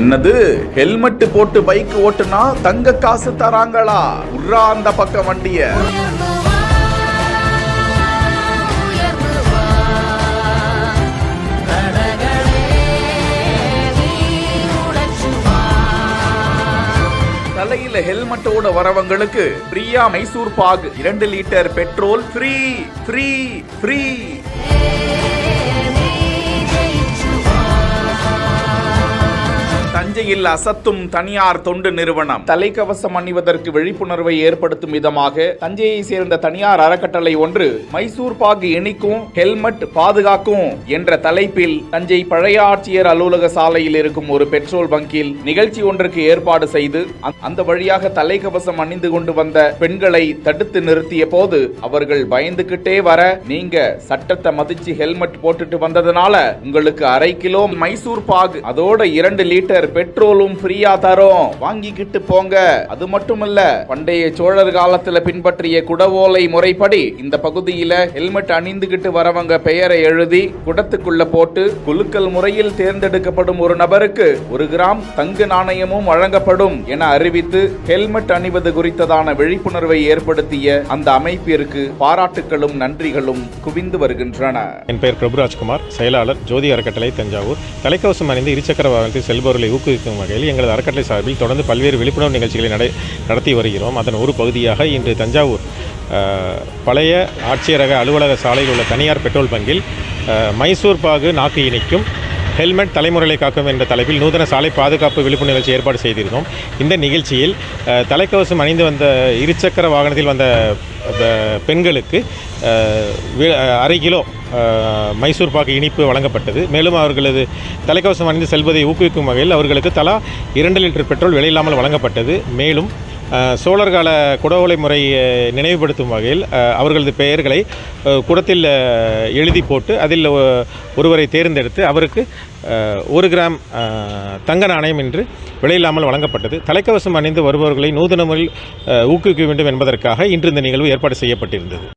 என்னது? ஹெல்மெட் போட்டு பைக் ஓட்டுனா தங்க காசு தராங்களா? உர்ரா அந்த பக்கம் வண்டிய. தலையில ஹெல்மெட்டோட வரவங்களுக்கு பிரியா மைசூர் பாக். இரண்டு litre petrol free free free தஞ்சையில் அசத்தும் தனியார் தொண்டு நிறுவனம். தலைக்கவசம் அணிவதற்கு விழிப்புணர்வை ஏற்படுத்தும் விதமாக தஞ்சையை சேர்ந்த தனியார் அறக்கட்டளை ஒன்று மைசூர் பாகு இணைக்கும் ஹெல்மெட் பாதுகாக்கும் என்ற தலைப்பில் தஞ்சை பழைய ஆட்சியர் அலுவலக சாலையில் இருக்கும் ஒரு பெட்ரோல் பங்கில் நிகழ்ச்சி ஒன்றுக்கு ஏற்பாடு செய்து அந்த- வழியாக தலைக்கவசம் அணிந்து கொண்டு வந்த பெண்களை தடுத்து நிறுத்திய போது அவர்கள் பயந்துகிட்டே வர நீங்க சட்டத்தை மதிச்சு ஹெல்மெட் போட்டுட்டு வந்ததுனால உங்களுக்கு அரை கிலோ மைசூர் பாகு அதோட இரண்டு லிட்டர் பெட்ரோலும் ஃப்ரீயா தரும். வாங்கிக்கிட்டு போங்க. அது மட்டும் பண்டைய சோழர் காலத்துல பின்பற்றிய குடவோலை முறைப்படி இந்த பகுதியில ஹெல்மெட் அணிந்துகிட்டு வரவங்க பெயரை எழுதி குடத்துக்குள்ள போட்டு குலுக்கல் முறையில் தேர்ந்தெடுக்கப்படும் ஒரு நபருக்கு ஒரு கிராம் தங்க நாணயமும் வழங்கப்படும் என அறிவித்து ஹெல்மெட் அணிவது குறித்ததான விழிப்புணர்வை ஏற்படுத்திய அந்த அமைப்பிற்கு பாராட்டுகளும் நன்றிகளும் குவிந்து வருகின்றன. என் பெயர் பிரபுராஜ்குமார். செயலாளர் ஜோதி அறக்கட்டளை தஞ்சாவூர். தலைக்கவசம் அணிந்து இருசக்கர வாகனத்தில் செல்பவர்களை ஊக்குவிக்கும் வகையில் எங்களது அறக்கட்டளை சார்பில் தொடர்ந்து பல்வேறு விழிப்புணர்வு நிகழ்ச்சிகளை நடை நடத்தி வருகிறோம். அதன் ஒரு பகுதியாக இன்று தஞ்சாவூர் பழைய ஆட்சியரக அலுவலக சாலையில் உள்ள தனியார் பெட்ரோல் பங்கில் மைசூர் பாகு நாக்கு இணைக்கும் ஹெல்மெட் தலைமுறைகளை காக்கும் என்ற தலைப்பில் நூதன சாலை பாதுகாப்பு விழிப்புணர்வு நிகழ்ச்சி ஏற்பாடு செய்திருந்தோம். இந்த நிகழ்ச்சியில் தலைக்கவசம் அணிந்து வந்த இருசக்கர வாகனத்தில் வந்த பெண்களுக்கு அரை கிலோ மைசூர் பாக்கு இனிப்பு வழங்கப்பட்டது. மேலும் அவர்களது தலைக்கவசம் அணிந்து செல்வதை ஊக்குவிக்கும் வகையில் அவர்களுக்கு தலா இரண்டு லிட்டர் பெட்ரோல் விலையில்லாமல் வழங்கப்பட்டது. மேலும் சோழர் கால குடவோலை முறையை நினைவுபடுத்தும் வகையில் அவர்களது பெயர்களை குடத்தில் எழுதி போட்டு அதில் ஒருவரை தேர்ந்தெடுத்து அவருக்கு ஒரு கிராம் தங்க நாணயம் என்று விலையில்லாமல் வழங்கப்பட்டது. தலைக்கவசம் அணிந்து வருபவர்களை நூதன முறையில் ஊக்குவிக்க வேண்டும் என்பதற்காக இன்று இந்த நிகழ்வு ஏற்பாடு செய்யப்பட்டிருந்தது.